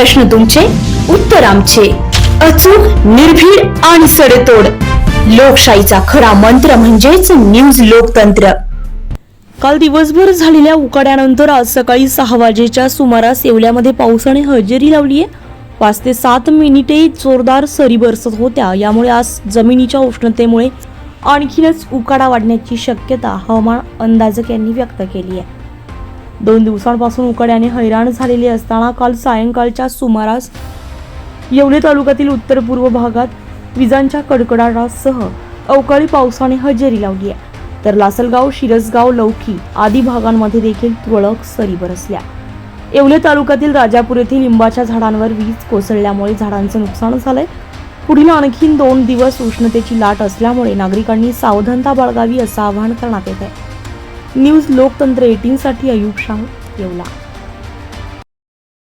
प्रश्न तुमचे उत्तर आमचे. अचूक निर्भीड आणि सडेतोड. लोकशाहीचा खरा मंत्र म्हणजेच न्यूज लोकतंत्र. काल दिवसभर झालेल्या उकाड्यानंतर आज सकाळी सहा वाजेच्या सुमारास येवल्यामध्ये पावसाने हजेरी लावली आहे. पाच ते सात मिनिटे जोरदार सरी बरसत होत्या. यामुळे आज जमिनीच्या उष्णतेमुळे आणखीनच उकाडा वाढण्याची शक्यता हवामान अंदाजक यांनी व्यक्त केली आहे. दोन दिवसांपासून उकड्याने हैराण झालेली असताना काल सायंकाळच्या सुमारास येवले तालुक्यातील उत्तर पूर्व भागात विजांच्या कडकडाटासह अवकाळी पावसाने हजेरी लावली आहे. तर लासलगाव शिरसगाव लौकी आदी भागांमध्ये देखील तुरळक सरी बरसल्या. येवले तालुक्यातील राजापूर येथील लिंबाच्या झाडांवर वीज कोसळल्यामुळे झाडांचं नुकसान झालंय. पुढील आणखीन दोन दिवस उष्णतेची लाट असल्यामुळे नागरिकांनी सावधानता बाळगावी असं आवाहन करण्यात येत आहे. न्यूज लोकतंत्र एटीन साठी अयुब शाह येवला.